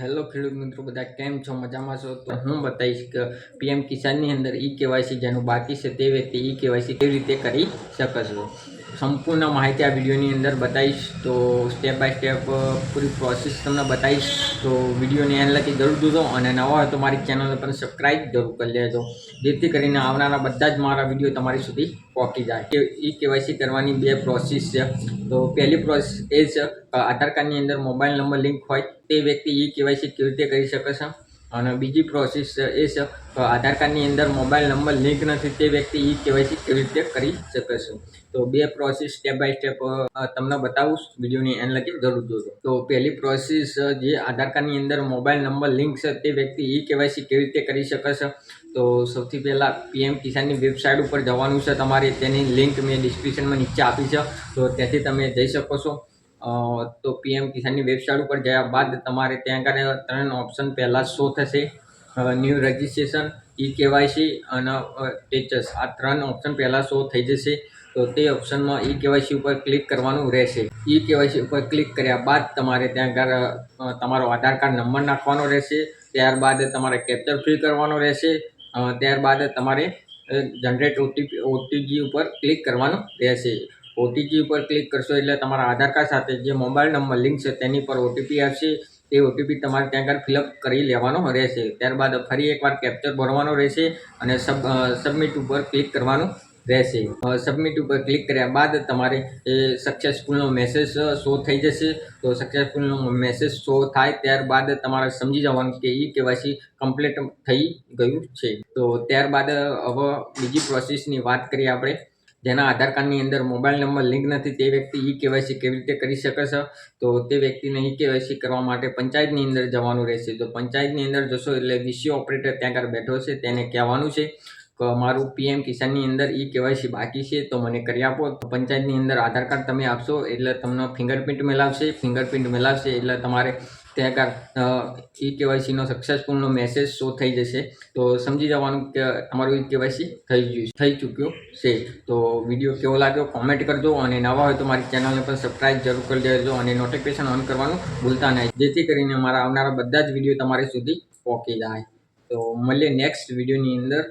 Hello ખેડૂત મિત્રો, બધા કેમ છો? મજામાં છો? તો હું બતાવીશ કે પીએમ કિસાનની અંદર ઈ કેવાયસી, જેનું બાકી છે તે વ્યક્તિ ઈ કેવાયસી કેવી રીતે કરી શકે છે? સંપૂર્ણ માહિતી આ વિડીયોની અંદર બતાવીશ. તો સ્ટેપ બાય સ્ટેપ પૂરી પ્રોસેસ તમને બતાવીશ. તો વિડીયોને એનાથી જરૂર જોજો અને નવા હોય તો મારી ચેનલને પણ સબસ્ક્રાઈબ જરૂર કરી લેજો. જેથી કરીને આવનારા બધા જ મારા વીડિયો તમારી સુધી પહોંચી જાય. ઈ કેવાયસી કરવાની બે પ્રોસેસ છે. તો પહેલી પ્રોસેસ એ છે આધાર કાર્ડની અંદર મોબાઈલ નંબર લિંક હોય, તે વ્યક્તિ ઈ કેવાયસી કેવી રીતે કરી શકે છે? અને બીજી પ્રોસેસ એ છે આધાર કાર્ડની અંદર મોબાઈલ નંબર લિંક નથી, તે વ્યક્તિ ઈ કેવાયસી કેવી રીતે કરી શકે છે. તો બે પ્રોસેસ સ્ટેપ બાય સ્ટેપ તમને બતાવું વિડીયોની એન્ડ લગી જરૂર જોજો. તો પહેલી પ્રોસેસ જે આધાર કાર્ડની અંદર મોબાઈલ નંબર લિંક છે, તે વ્યક્તિ ઈ કેવાયસી કેવી રીતે કરી શકે છે. તો સૌથી પહેલાં પીએમ કિસાનની વેબસાઇટ ઉપર જવાનું છે તમારે, તેની લિંક મેં ડિસ્ક્રિપ્શનમાં નીચે આપી છે. તો ત્યાંથી તમે જઈ શકો છો. તો પીએમ કિસાનની વેબસાઇટ ઉપર ગયા બાદ તમારે ત્યાં આગળ ત્રણ ઓપ્શન પહેલાં શો થશે. ન્યૂ રજિસ્ટ્રેશન ઈ કેવાયસી અને ટેચસ આ ત્રણ ઓપ્શન પહેલાં શો થઈ જશે. તો તે ઓપ્શનમાં ઈ કેવાયસી ઉપર ક્લિક કરવાનું રહેશે. ઈ કેવાયસી ઉપર ક્લિક કર્યા બાદ તમારે ત્યાં આગળ તમારો આધાર કાર્ડ નંબર નાખવાનો રહેશે. ત્યારબાદ તમારે કેપ્ચર ફિલ કરવાનો રહેશે. ત્યારબાદ તમારે જનરેટ ઓટીપી ઓટીજી ઉપર ક્લિક કરવાનું રહેશે. ઓટીજી ઉપર ક્લિક કરશો એટલે તમારા આધાર કાર્ડ સાથે જે મોબાઈલ નંબર લિંક છે તેની પર ઓટીપી આવશે. તે ઓટીપી તમારે ત્યાં આગળ ફિલઅપ કરી લેવાનો રહેશે. ત્યારબાદ ફરી એકવાર કેપ્ચર ભરવાનો રહેશે અને સબ સબમિટ ઉપર ક્લિક કરવાનું રહેશે. સબમિટ ઉપર ક્લિક કર્યા બાદ તમારે એ સક્સેસફુલનો મેસેજ શો થઈ જશે. તો સક્સેસફુલનો મેસેજ શો થાય ત્યારબાદ તમારે સમજી જવાનું કે ઈ કેવાયસી કમ્પ્લીટ થઈ ગયું છે. તો ત્યારબાદ હવે બીજી પ્રોસેસની વાત કરીએ આપણે. જેના આધાર કાર્ડની અંદર મોબાઈલ નંબર, લિંક નથી, તે વ્યક્તિ ઈ કેવાયસી કેવી રીતે કરી શકે છે? તો તે વ્યક્તિને ઈ કેવાયસી કરવા માટે પંચાયતની અંદર જવાનું રહેશે. તો પંચાયતની અંદર જશો એટલે વીસીઓ ઓપરેટર ત્યાં આગળ બેઠો છે, તેને કહેવાનું છે કે મારું પીએમ કિસાનની અંદર ઈ કેવાયસી બાકી છે, તો મને કરી આપો. તો પંચાયતની અંદર આધાર કાર્ડ તમે આપશો એટલે તમને ફિંગરપ્રિન્ટ મેળવશે ફિંગરપ્રિન્ટ મેળવશે એટલે તમારે આગળ ઈ કેવાયસીનો સક્સેસફુલનો મેસેજ શો થઈ જશે. તો સમજી જવાનું કે તમારું ઈ કેવાયસી થઈ ગયું થઈ ચૂક્યું છે. તો વીડિયો કેવો લાગ્યો કોમેન્ટ કરજો અને નવા હોય તો મારી ચેનલને પણ સબસ્ક્રાઈબ જરૂર કરી દેજો અને નોટિફિકેશન ઓન કરવાનું ભૂલતા નહીં. જેથી કરીને મારા આવનારા બધા જ વીડિયો તમારી સુધી પહોંચી જાય. તો મળીએ નેક્સ્ટ વિડીયોની અંદર.